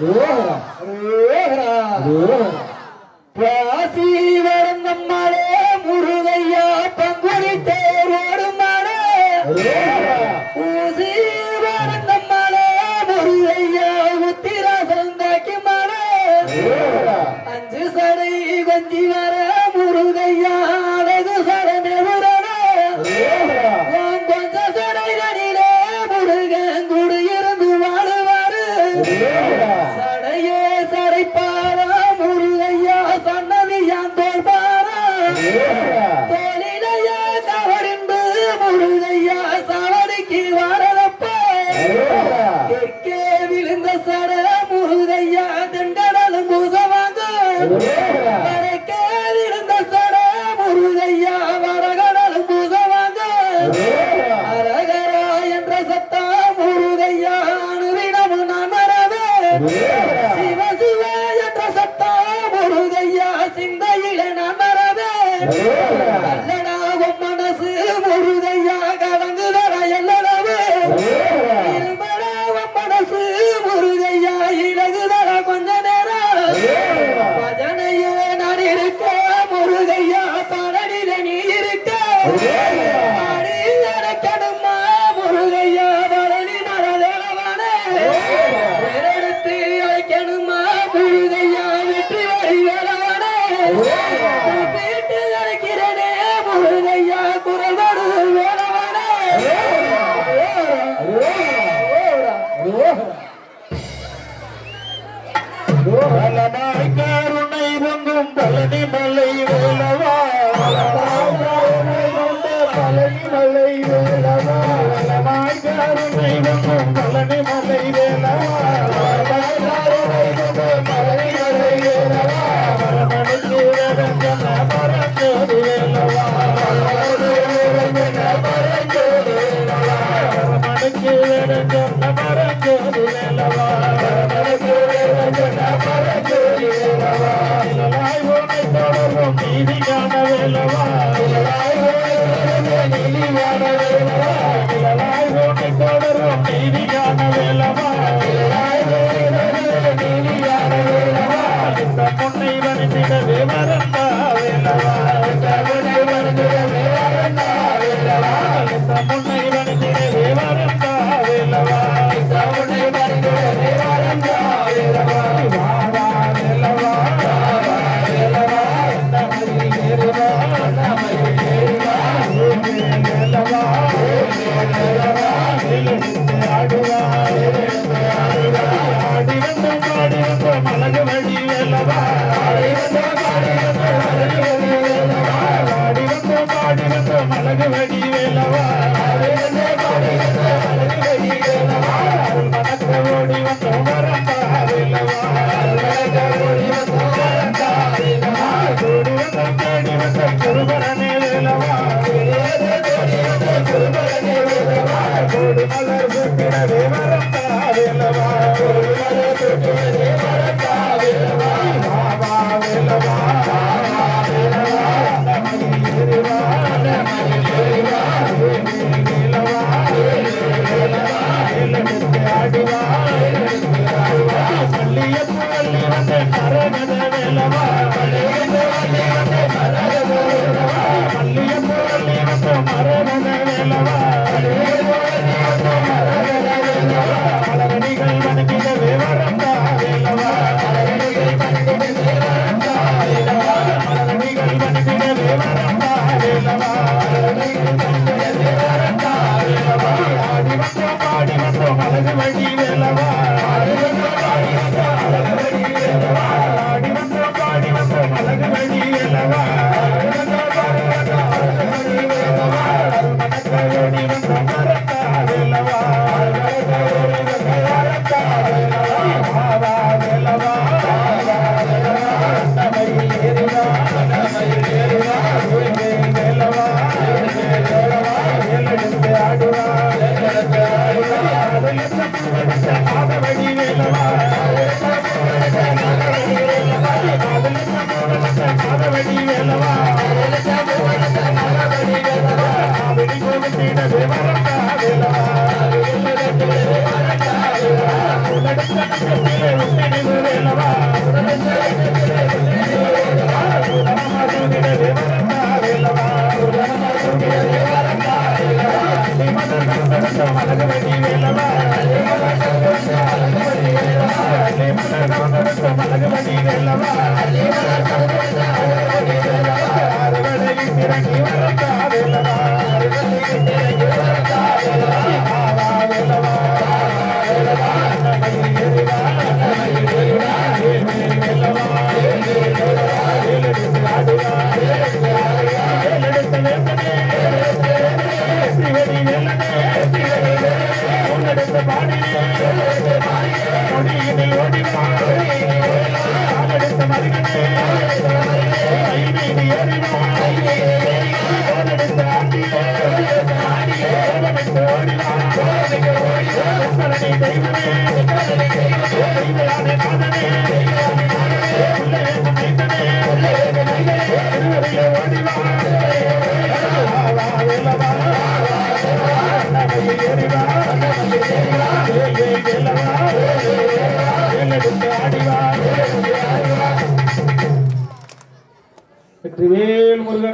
Roar! Roar! Roar! மறைக்காதிருந்த சட முருகையா வரகடல் பூசவாங்க அரகரா என்ற சத்தா முருகையா அணுவிடமும் நான் மறவே சிவ சிவ என்ற சத்தா முருகையா சிந்தையில நான் மறவே மறக்கவில்லை ஒரு மலர் தூக்கிடவே மறக்காதேலவா ஒரு மலர் தூக்கிடவே மறக்காதேலவா பாபா வேலவா கரகத நட்சத்திலே உன்னை வேலவா வெற்றிவேல் முருகன்